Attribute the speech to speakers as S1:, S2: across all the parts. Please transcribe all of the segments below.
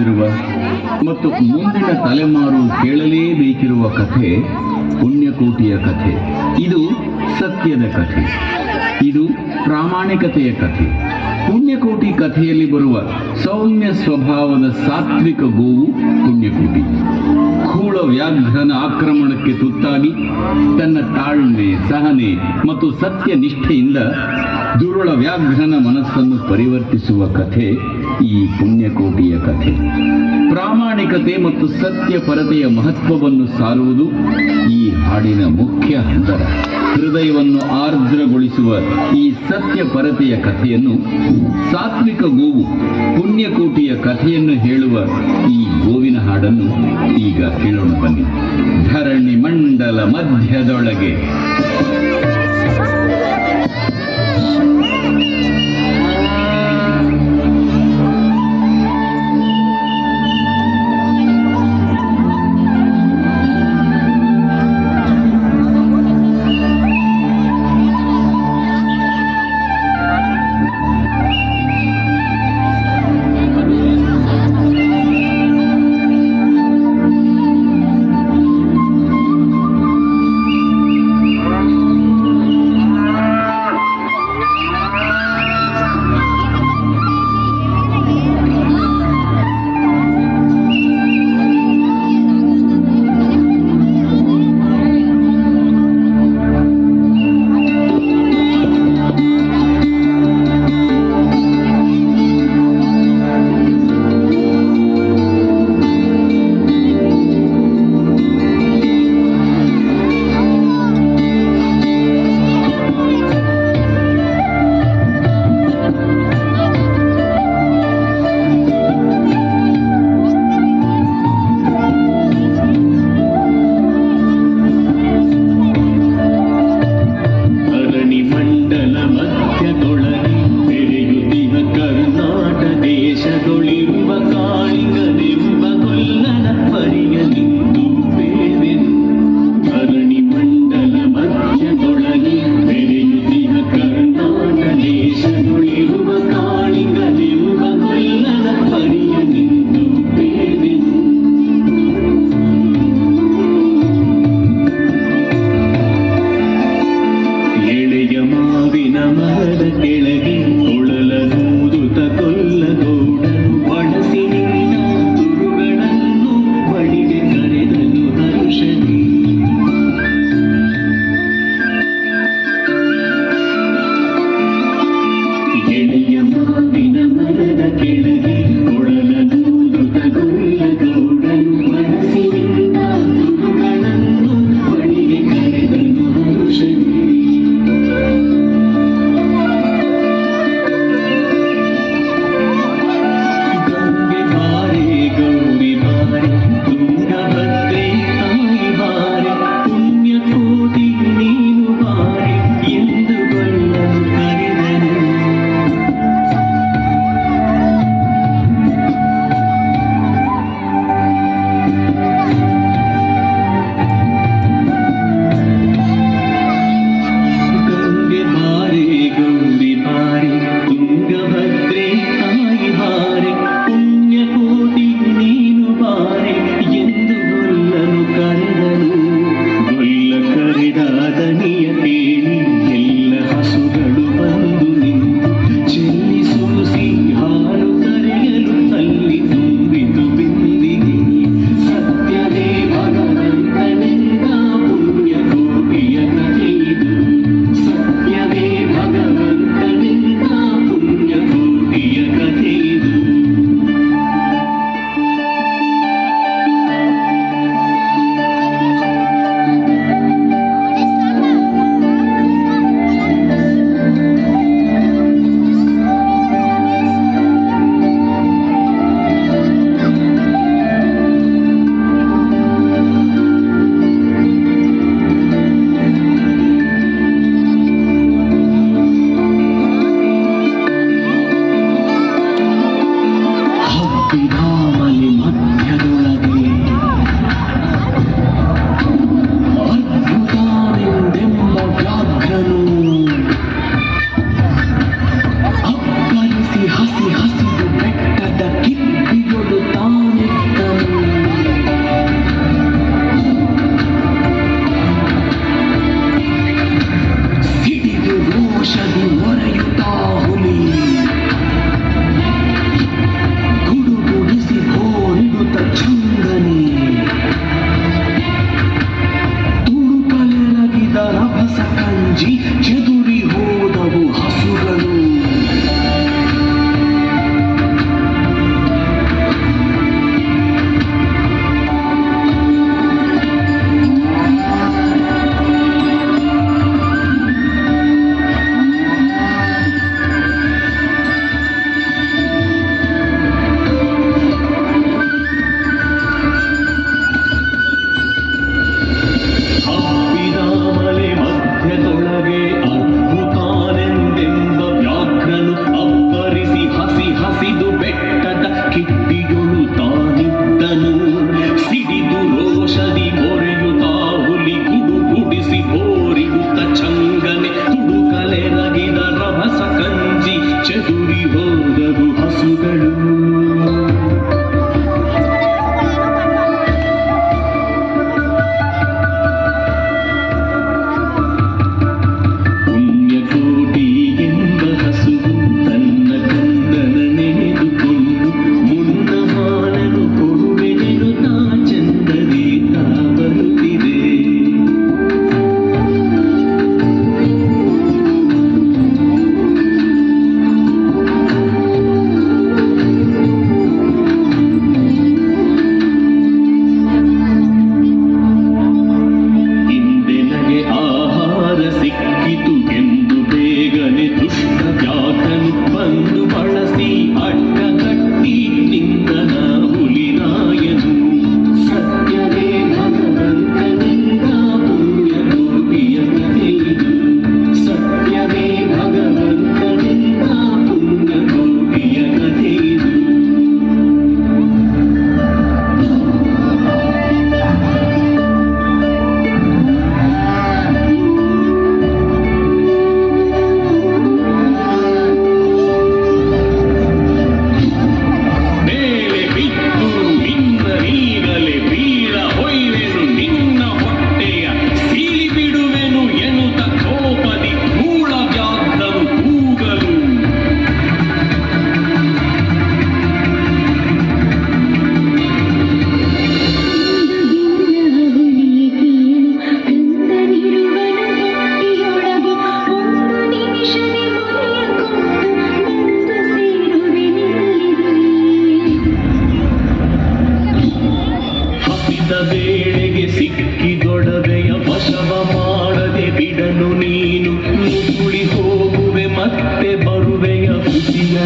S1: ಕಾದಿರುವ ಮತ್ತು ಮುಂದಿನ ತಲೆಮಾರು ಕೇಳಲೇಬೇಕಿರುವ ಕಥೆ, ಪುಣ್ಯಕೋಟಿಯ ಕಥೆ. ಇದು ಸತ್ಯದ ಕಥೆ. ಇದು ಪ್ರಾಮಾಣಿಕತೆಯ ಕಥೆ. ಪುಣ್ಯಕೋಟಿ ಕಥೆಯಲ್ಲಿ ಬರುವ ಸೌಮ್ಯ ಸ್ವಭಾವದ ಸಾತ್ವಿಕ ಗೋವು ಪುಣ್ಯಕೋಟಿ. ಖೂಳ ವ್ಯಾಘ್ರನ ಆಕ್ರಮಣಕ್ಕೆ ತುತ್ತಾಗಿ ತನ್ನ ತಾಳ್ಮೆ, ಸಹನೆ ಮತ್ತು ಸತ್ಯ ನಿಷ್ಠೆಯಿಂದ ದುರುಳ ವ್ಯಾಘ್ರನ ಮನಸ್ಸನ್ನು ಪರಿವರ್ತಿಸುವ ಕಥೆ ಈ ಪುಣ್ಯಕೋಟಿಯ ಕಥೆ. ಪ್ರಾಮಾಣಿಕತೆ ಮತ್ತು ಸತ್ಯ ಪರತೆಯ ಮಹತ್ವವನ್ನು ಸಾರುವುದು ಈ ಹಾಡಿನ ಮುಖ್ಯ ಹಂತರ ಹೃದಯವನ್ನು ಆರ್ದ್ರಗೊಳಿಸುವ ಈ ಸತ್ಯ ಪರತೆಯ ಕಥೆಯನ್ನು ಸಾತ್ವಿಕ ಗೋವು ಪುಣ್ಯಕೋಟಿಯ ಕಥೆಯನ್ನು ಹೇಳುವ ಈ ಗೋವಿನ ಹಾಡನ್ನು ಈಗ ಕೇಳೋಣ ಬನ್ನಿ. ಧರಣಿ ಮಂಡಲ ಮಧ್ಯದೊಳಗೆ.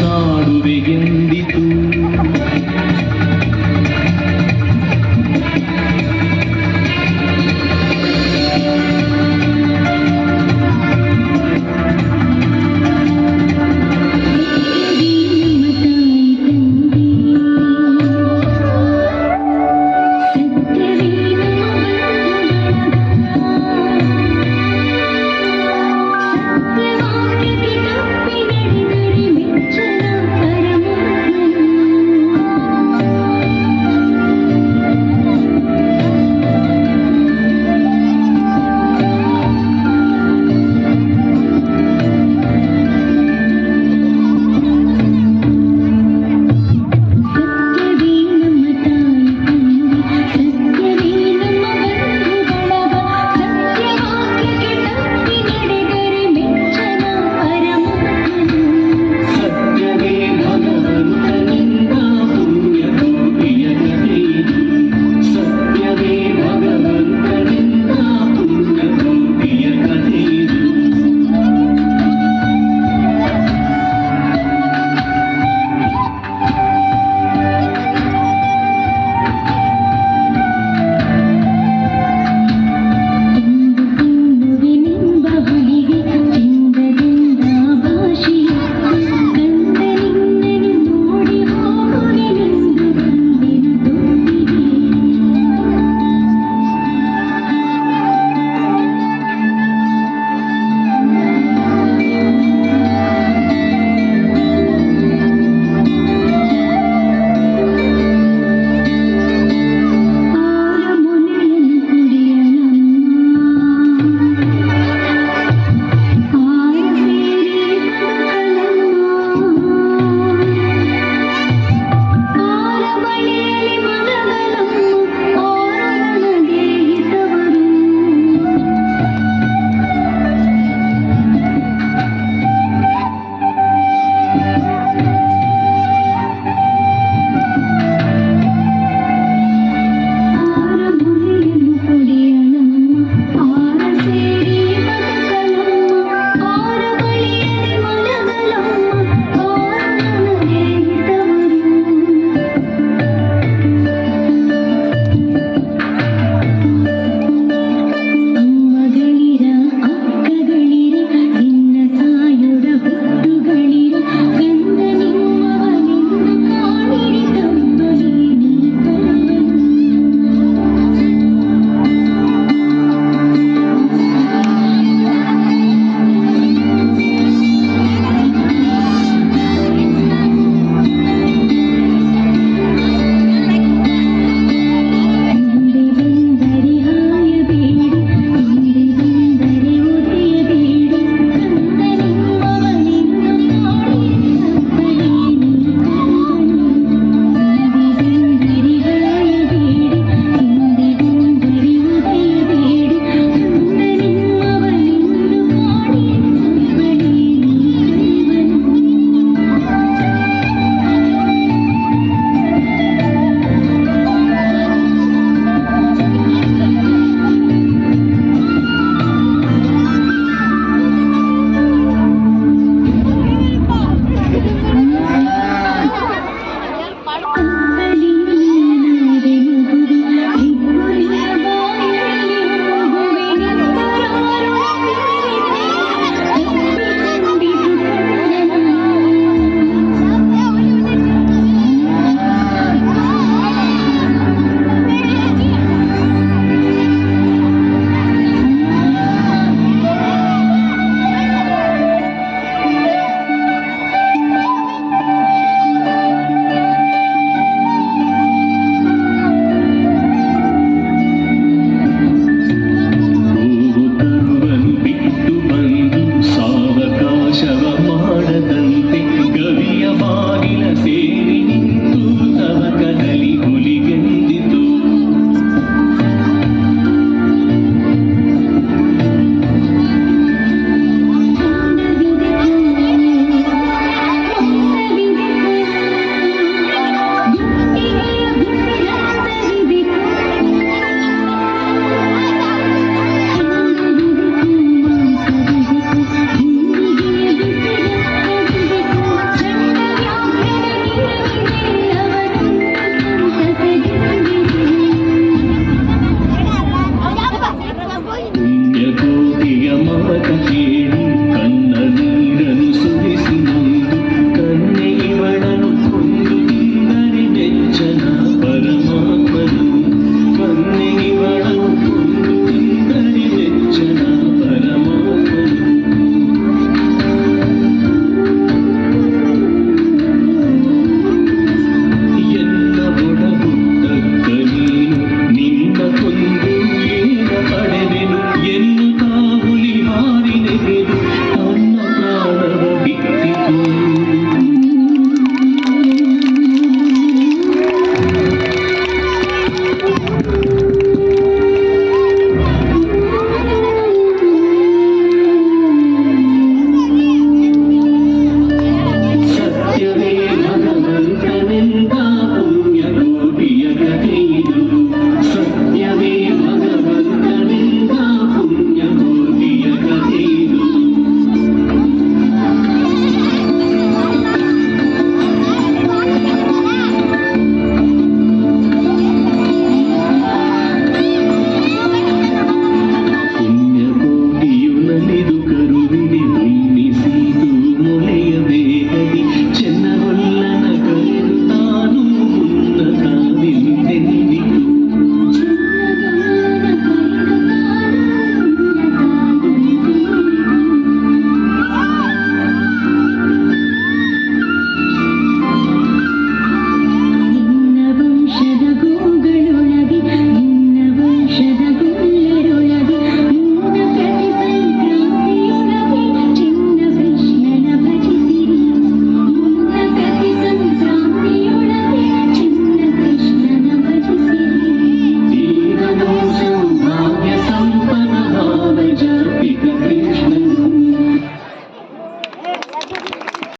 S1: நடனாடுவேன்